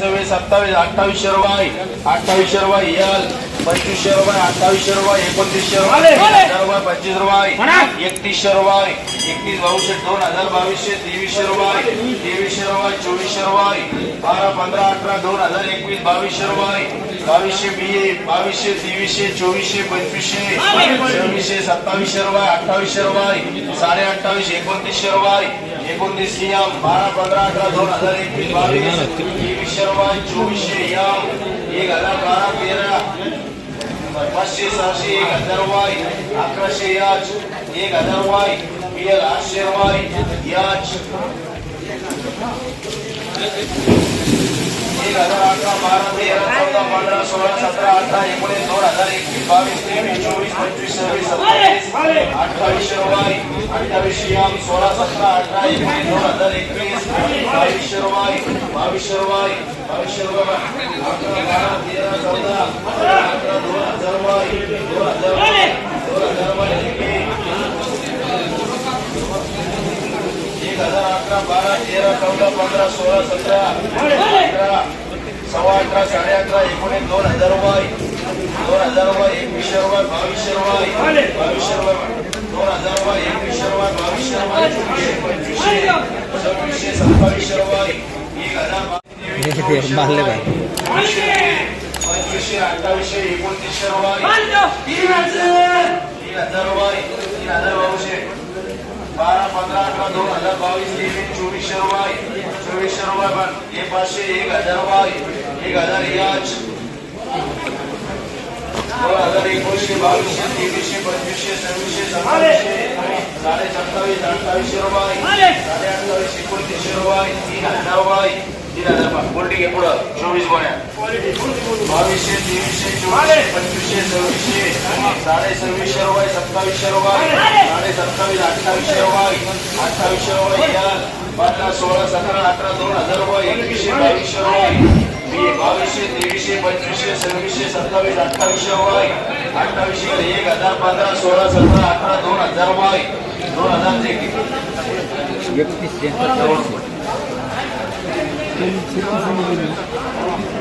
सव्वीस सत्तावीस अठ्ठावीसशे रुपये अठ्ठावीसशे रुपये यल. पंचवीसशे रुपये अठ्ठावीसशे रुपये एकोणतीसशे रुपये हजार रुपये पंचवीस रुपये एकतीसशे रुपये एकतीस बावीसशे दोन हजार बावीसशे तेवीसशे रुपये तेवीसशे रुपये चोवीसशे रुपये बारा पंधरा अकरा दोन हजार एकवीस बावीसशे रुपये बावीसशे बी बावीसशे तेवीसशे चोवीसशे पंचवीसशे चोवीसशे सत्तावीसशे रुपये अठ्ठावीसशे रुपये साडे अठ्ठावीस एकोणतीसशे रुपये एकोणतीस यम बारा पंधरा अकरा दोन हजार एकवीस बावीस तेवीसशे रुपये चोवीसशे यम एक हजार बारा तेरा पाचशे सहाशे एक हजार वाय अकराशे याच एक हजार रुपये पीएल आठशे वाय याच. एक हजार अकरा बारा तेरा चौदा पंधरा सोळा सतरा अठरा एकोणीस दोन हजार एकवीस बावीस तेवीस चोवीस पंचवीस सव्वीस सत्तावीस अठ्ठावीसशे रुपये अठ्ठावीसशे याम सोळा सतरा अठरा एकोणीस दोन हजार एकवीस बावीसशे रुपये बावीसशे रुपये बावीसशे रुपये अकरा बारा तेरा चौदा अठरा दोन हजार रुपये दोन हजार रुपये दोन हजार रुपये एक हजार अकरा बारा तेरा चौदा पंधरा सोळा सतरा अठरा सव्वा अठरा साडे अठरा एकोणीस दोन हजार रुपये दोन हजार रुपये एकवीसशे रुपये बावीसशे रुपये बावीसशे रुपये दोन हजार रुपये एकवीसशे रुपये बावीसशे रुपये चोवीसशे पंचवीसशे सव्वीसशे सत्तावीसशे रुपये एक हजार पंचवीसशे अठ्ठावीसशे एकोणतीसशे रुपये तीन हजार तीन हजार रुपये तीन हजार बावीसशे बारा पंधरा अठरा दोन हजार बावीस तेवीस चोवीसशे रुपये चोवीसशे रुपये पण हे पाचशे एक हजार रुपये एक हजार याच दोन हजार एकोणीसशे बावीसशे तेवीसशे पंचवीसशे सव्वीसशे सत्तावीसशे साडे सत्तावीस अठ्ठावीसशे रुपये साडे अठ्ठावीस एकोणतीसशे रुपये तीन हजार रुपये तीन हजार पण कोणती घे पुढं चोवीस गोण्या बावीसशे तेवीसशे चोवीसशे पंचवीसशे सव्वीसशे साडे सव्वीसशे रुपये सत्तावीसशे रुपये साडे सत्तावीस अठ्ठावीसशे रुपये अठ्ठावीसशे रुपये पंधरा सोळा सतरा अठरा दोन हजार रुपये एकवीसशे बावीसशे रुपये बावीसशे तेवीसशे पंचवीसशे सव्वीसशे सत्तावीस अठ्ठावीसशे रुपये अठ्ठावीसशे एक हजार पंधरा सोळा सतरा अठरा दोन हजार रुपये दोन हजार Benim çok uzun